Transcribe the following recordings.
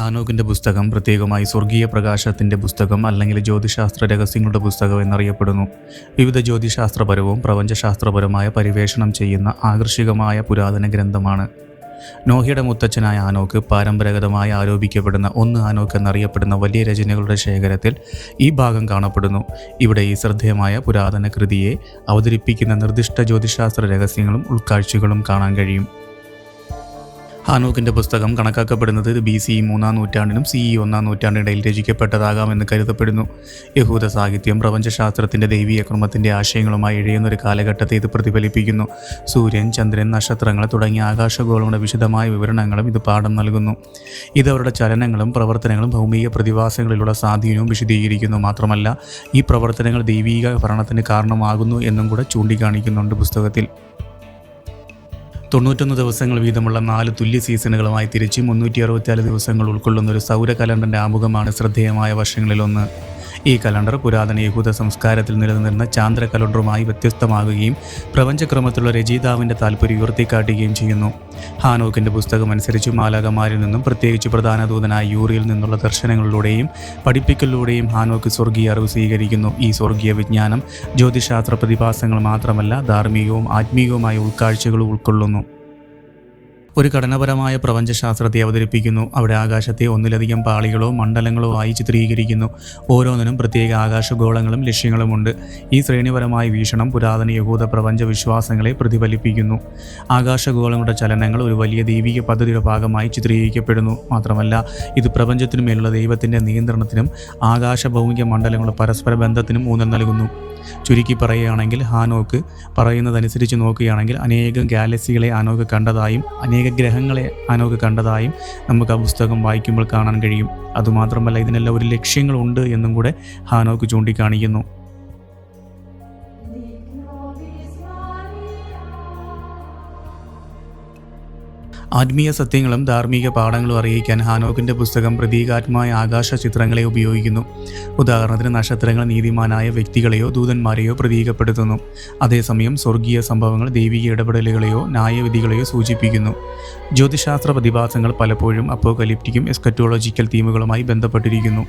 ഹാനോക്കിന്റെ പുസ്തകം പ്രത്യേകമായി സ്വർഗീയ പ്രകാശത്തിന്റെ പുസ്തകം അല്ലെങ്കിൽ ജ്യോതിശാസ്ത്ര രഹസ്യങ്ങളുടെ പുസ്തകം എന്നറിയപ്പെടുന്നു. വിവിധ ജ്യോതിശാസ്ത്രപരവും പ്രപഞ്ചശാസ്ത്രപരമായ പരിവേഷണം ചെയ്യുന്ന ആകർഷികമായ പുരാതന ഗ്രന്ഥമാണ്. നോഹിയുടെ മുത്തച്ഛനായ ആനോക്ക് പാരമ്പരാഗതമായി ആരോപിക്കപ്പെടുന്ന ഒന്ന് ആനോക്ക് എന്നറിയപ്പെടുന്ന വലിയ രചനകളുടെ ശേഖരത്തിൽ ഈ ഭാഗം കാണപ്പെടുന്നു. ഇവിടെ ഈ ശ്രദ്ധേയമായ പുരാതന കൃതിയെ അവതരിപ്പിക്കുന്ന നിർദ്ദിഷ്ട ജ്യോതിശാസ്ത്ര രഹസ്യങ്ങളും ഉൾക്കാഴ്ചകളും കാണാൻ കഴിയും. ഹാനോക്കിന്റെ പുസ്തകം കണക്കാക്കപ്പെടുന്നത് ബി സി മൂന്നാം നൂറ്റാണ്ടിനും സി ഇ ഒന്നാം നൂറ്റാണ്ടിനിടയിൽ രചിക്കപ്പെട്ടതാകാമെന്ന് കരുതപ്പെടുന്നു. യഹൂദ സാഹിത്യം പ്രപഞ്ചശാസ്ത്രത്തിന്റെ ദൈവീയ ക്രമത്തിന്റെ ആശയങ്ങളുമായി ഇഴയുന്ന ഒരു കാലഘട്ടത്തെ ഇത് പ്രതിഫലിപ്പിക്കുന്നു. സൂര്യൻ ചന്ദ്രൻ നക്ഷത്രങ്ങൾ തുടങ്ങിയ ആകാശഗോളങ്ങളുടെ വിശദമായ വിവരണങ്ങളും ഇത് പാഠം നൽകുന്നു. ഇത് അവരുടെ ചലനങ്ങളും പ്രവർത്തനങ്ങളും ഭൗമിക പ്രതിഭാസങ്ങളിലുള്ള സ്വാധീനവും വിശദീകരിക്കുന്നു. മാത്രമല്ല ഈ പ്രവർത്തനങ്ങൾ ദൈവീക ഭരണത്തിന് കാരണമാകുന്നു എന്നും കൂടെ ചൂണ്ടിക്കാണിക്കുന്നുണ്ട് പുസ്തകത്തിൽ. തൊണ്ണൂറ്റൊന്ന് ദിവസങ്ങൾ വീതമുള്ള നാല് തുല്യ സീസണുകളുമായി തിരിച്ച് മുന്നൂറ്റി അറുപത്തിനാല് ദിവസങ്ങൾ ഉൾക്കൊള്ളുന്ന ഒരു സൗര കലണ്ടറിന്റെ ആമുഖമാണ് ശ്രദ്ധേയമായ വർഷങ്ങളിലൊന്ന്. ഈ കലണ്ടർ പുരാതന യഹൂദ സംസ്കാരത്തിൽ നിലനിന്നിരുന്ന ചാന്ദ്ര കലണ്ടറുമായി വ്യത്യസ്തമാകുകയും പ്രപഞ്ചക്രമത്തിലുള്ള രചയിതാവിന്റെ താല്പര്യം ഉയർത്തിക്കാട്ടുകയും ചെയ്യുന്നു. ഹാനോക്കിന്റെ പുസ്തകം അനുസരിച്ച് മാലാകമാരിൽ നിന്നും പ്രത്യേകിച്ച് പ്രധാന ദൂതനായ യൂറിയിൽ നിന്നുള്ള ദർശനങ്ങളിലൂടെയും പഠിപ്പിക്കലിലൂടെയും ഹാനോക്ക് സ്വർഗീയ അറിവ് സ്വീകരിക്കുന്നു. ഈ സ്വർഗീയ വിജ്ഞാനം ജ്യോതിശാസ്ത്ര പ്രതിഭാസങ്ങൾ മാത്രമല്ല ധാർമ്മികവും ആത്മീയവുമായ ഉൾക്കാഴ്ചകളും ഉൾക്കൊള്ളുന്നു. ഒരു ഘടനാപരമായ പ്രപഞ്ചശാസ്ത്രത്തെ അവതരിപ്പിക്കുന്നു. അവിടെ ആകാശത്തെ ഒന്നിലധികം പാളികളോ മണ്ഡലങ്ങളോ ആയി ചിത്രീകരിക്കുന്നു. ഓരോന്നിനും പ്രത്യേക ആകാശഗോളങ്ങളും ലക്ഷ്യങ്ങളുമുണ്ട്. ഈ ശ്രേണിപരമായ വീക്ഷണം പുരാതന യഹൂദ പ്രപഞ്ച വിശ്വാസങ്ങളെ പ്രതിഫലിപ്പിക്കുന്നു. ആകാശഗോളങ്ങളുടെ ചലനങ്ങൾ ഒരു വലിയ ദൈവിക പദ്ധതിയുടെ ഭാഗമായി ചിത്രീകരിക്കപ്പെടുന്നു. മാത്രമല്ല ഇത് പ്രപഞ്ചത്തിനുമേലുള്ള ദൈവത്തിന്റെ നിയന്ത്രണത്തിനും ആകാശഭൗമിക മണ്ഡലങ്ങളുടെ പരസ്പര ബന്ധത്തിനും ഊന്നൽ നൽകുന്നു. ചുരുക്കി പറയുകയാണെങ്കിൽ ഹാനോക്ക് പറയുന്നതനുസരിച്ച് നോക്കുകയാണെങ്കിൽ അനേകം ഗാലക്സികളെ ഹാനോക്ക് കണ്ടതായും അനേക ഗ്രഹങ്ങളെ അനോക്ക് കണ്ടതായും നമുക്ക് ആ പുസ്തകം വായിക്കുമ്പോൾ കാണാൻ കഴിയും. അതുമാത്രമല്ല ഇതിനെല്ലാം ഒരു ലക്ഷ്യങ്ങളുണ്ട് എന്നും കൂടെ ഹാനോക്ക് ചൂണ്ടിക്കാണിക്കുന്നു. ആത്മീയ സത്യങ്ങളും ധാർമ്മിക പാഠങ്ങളും അറിയിക്കാൻ ഹാനോക്കിന്റെ പുസ്തകം പ്രതീകാത്മായ ആകാശ ചിത്രങ്ങളെ ഉപയോഗിക്കുന്നു. ഉദാഹരണത്തിന് നക്ഷത്രങ്ങൾ നീതിമാനായ വ്യക്തികളെയോ ദൂതന്മാരെയോ പ്രതീകപ്പെടുത്തുന്നു. അതേസമയം സ്വർഗീയ സംഭവങ്ങൾ ദൈവിക ഇടപെടലുകളെയോ ന്യായവിധികളെയോ സൂചിപ്പിക്കുന്നു. ജ്യോതിശാസ്ത്ര പ്രതിഭാസങ്ങൾ പലപ്പോഴും അപ്പോകലിപ്റ്റിക്കും എസ്കറ്റോളജിക്കൽ തീമുകളുമായി ബന്ധപ്പെട്ടിരിക്കുന്നു.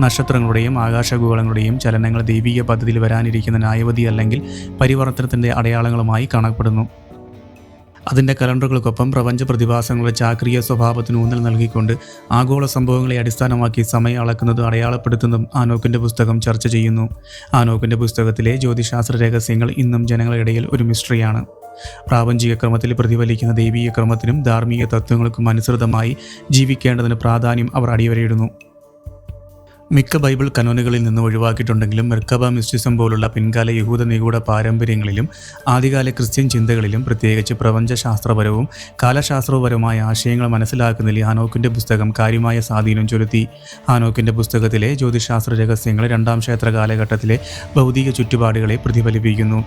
നക്ഷത്രങ്ങളുടെയും ആകാശഗോളങ്ങളുടെയും ചലനങ്ങൾ ദൈവിക പദ്ധതിയിൽ വരാനിരിക്കുന്ന ന്യായവധി അല്ലെങ്കിൽ പരിവർത്തനത്തിന്റെ അടയാളങ്ങളുമായി കാണപ്പെടുന്നു. അതിന്റെ കലണ്ടറുകൾക്കൊപ്പം പ്രപഞ്ച പ്രതിഭാസങ്ങളുടെ ചാക്രിയ സ്വഭാവത്തിന് ഊന്നൽ നൽകിക്കൊണ്ട് ആഗോള സംഭവങ്ങളെ അടിസ്ഥാനമാക്കി സമയം അളക്കുന്നതും അടയാളപ്പെടുത്തുന്നതും ആനോക്കിന്റെ പുസ്തകം ചർച്ച ചെയ്യുന്നു. ആനോക്കിന്റെ പുസ്തകത്തിലെ ജ്യോതിശാസ്ത്ര രഹസ്യങ്ങൾ ഇന്നും ജനങ്ങളുടെ ഇടയിൽ ഒരു മിസ്റ്ററിയാണ് പ്രാപഞ്ചിക ക്രമത്തിൽ പ്രതിഫലിക്കുന്ന ദൈവീയ ക്രമത്തിനും ധാർമ്മിക തത്വങ്ങൾക്കും അനുസൃതമായി ജീവിക്കേണ്ടതിന് പ്രാധാന്യം അവർ അടിവരയിടുന്നു. മിക്ക ബൈബിൾ കനോനുകളിൽ നിന്ന് ഒഴിവാക്കിയിട്ടുണ്ടെങ്കിലും മെർക്കബ മിസ്റ്റിസം പോലുള്ള പിൻകാല യഹൂദ നിഗൂഢ പാരമ്പര്യങ്ങളിലും ആദ്യകാല ക്രിസ്ത്യൻ ചിന്തകളിലും പ്രത്യേകിച്ച് പ്രപഞ്ചശാസ്ത്രപരവും കാലശാസ്ത്രപരവുമായ ആശയങ്ങൾ മനസ്സിലാക്കുന്നതിൽ ഹാനോക്കിന്റെ പുസ്തകം കാര്യമായ സ്വാധീനം ചെലുത്തി. ഹാനോക്കിന്റെ പുസ്തകത്തിലെ ജ്യോതിശാസ്ത്ര രഹസ്യങ്ങൾ രണ്ടാം ക്ഷേത്ര കാലഘട്ടത്തിലെ ഭൗതിക ചുറ്റുപാടുകളെ പ്രതിഫലിപ്പിക്കുന്നു.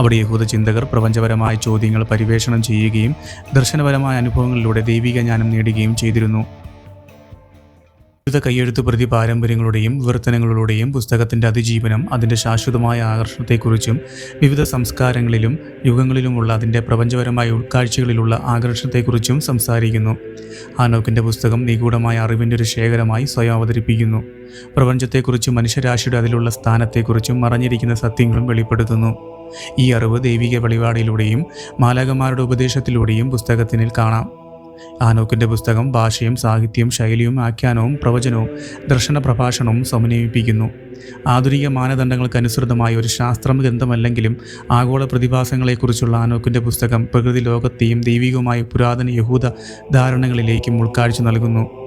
അവിടെ യഹൂദ ചിന്തകർ പ്രപഞ്ചപരമായ ചോദ്യങ്ങൾ പരിവേഷണം ചെയ്യുകയും ദർശനപരമായ അനുഭവങ്ങളിലൂടെ ദൈവിക ജ്ഞാനം നേടുകയും ചെയ്തിരുന്നു. വിവിധ കയ്യെഴുത്ത് പ്രതി പാരമ്പര്യങ്ങളുടെയും വിവർത്തനങ്ങളിലൂടെയും പുസ്തകത്തിന്റെ അതിജീവനം അതിന്റെ ശാശ്വതമായ ആകർഷണത്തെക്കുറിച്ചും വിവിധ സംസ്കാരങ്ങളിലും യുഗങ്ങളിലുമുള്ള അതിന്റെ പ്രപഞ്ചപരമായ ഉൾക്കാഴ്ചകളിലുള്ള ആകർഷണത്തെക്കുറിച്ചും സംസാരിക്കുന്നു. ആനോക്കിന്റെ പുസ്തകം നിഗൂഢമായ അറിവിന്റെ ഒരു ശേഖരമായി സ്വയം അവതരിപ്പിക്കുന്നു. പ്രപഞ്ചത്തെക്കുറിച്ചും മനുഷ്യരാശിയുടെ അതിലുള്ള സ്ഥാനത്തെക്കുറിച്ചും മറഞ്ഞിരിക്കുന്ന സത്യങ്ങളും വെളിപ്പെടുത്തുന്നു. ഈ അറിവ് ദൈവിക വെളിപാടിലൂടെയും മാലകന്മാരുടെ ഉപദേശത്തിലൂടെയും പുസ്തകത്തിനിൽ കാണാം. ആനോക്കിന്റെ പുസ്തകം ഭാഷയും സാഹിത്യവും ശൈലിയും ആഖ്യാനവും പ്രവചനവും ദർശന പ്രഭാഷണവും സമന്വയിപ്പിക്കുന്നു. ആധുനിക മാനദണ്ഡങ്ങൾക്കനുസൃതമായ ഒരു ശാസ്ത്രം ഗ്രന്ഥമല്ലെങ്കിലും ആഗോള പ്രതിഭാസങ്ങളെക്കുറിച്ചുള്ള ആനോക്കിന്റെ പുസ്തകം പ്രകൃതി ലോകത്തെയും ദൈവികവുമായ പുരാതന യഹൂദ ധാരണകളിലേക്കും ഉൾക്കാഴ്ച നൽകുന്നു.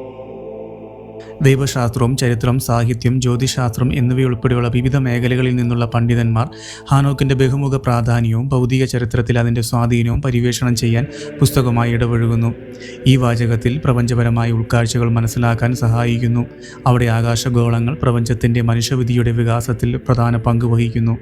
ദൈവശാസ്ത്രവും ചരിത്രം സാഹിത്യം ജ്യോതിശാസ്ത്രം എന്നിവയുൾപ്പെടെയുള്ള വിവിധ മേഖലകളിൽ നിന്നുള്ള പണ്ഡിതന്മാർ ഹാനോക്കിന്റെ ബഹുമുഖ പ്രാധാന്യവും ഭൗതിക ചരിത്രത്തിൽ അതിന്റെ സ്വാധീനവും പര്യവേഷണം ചെയ്യാൻ പുസ്തകമായി ഇടപഴകുന്നു. ഈ വാചകത്തിൽ പ്രപഞ്ചപരമായ ഉൾക്കാഴ്ചകൾ മനസ്സിലാക്കാൻ സഹായിക്കുന്നു. അവിടെ ആകാശഗോളങ്ങൾ പ്രപഞ്ചത്തിന്റെ മനുഷ്യവിധിയുടെ വികാസത്തിൽ പ്രധാന പങ്ക് വഹിക്കുന്നു.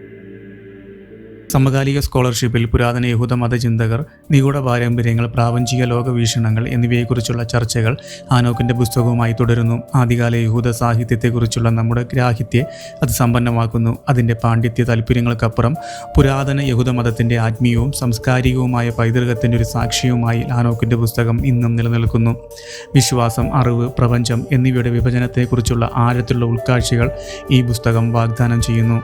സമകാലിക സ്കോളർഷിപ്പിൽ പുരാതന യഹൂദ മതചിന്തകർ നിഗൂഢ പാരമ്പര്യങ്ങൾ പ്രാപഞ്ചിക ലോകവീക്ഷണങ്ങൾ എന്നിവയെക്കുറിച്ചുള്ള ചർച്ചകൾ ആനോക്കിന്റെ പുസ്തകവുമായി തുടരുന്നു. ആദ്യകാല യഹൂദ സാഹിത്യത്തെക്കുറിച്ചുള്ള നമ്മുടെ ഗ്രാഹ്യത്തെ അത് സമ്പന്നമാക്കുന്നു. അതിന്റെ പാണ്ഡിത്യ താല്പര്യങ്ങൾക്കപ്പുറം പുരാതന യഹൂദ മതത്തിന്റെ ആത്മീയവും സാംസ്കാരികവുമായ പൈതൃകത്തിന്റെ ഒരു സാക്ഷിയുമായി ആനോക്കിന്റെ പുസ്തകം ഇന്നും നിലനിൽക്കുന്നു. വിശ്വാസം അറിവ് പ്രപഞ്ചം എന്നിവയുടെ വിഭജനത്തെക്കുറിച്ചുള്ള ആഴത്തിലുള്ള ഉൾക്കാഴ്ചകൾ ഈ പുസ്തകം വാഗ്ദാനം ചെയ്യുന്നു.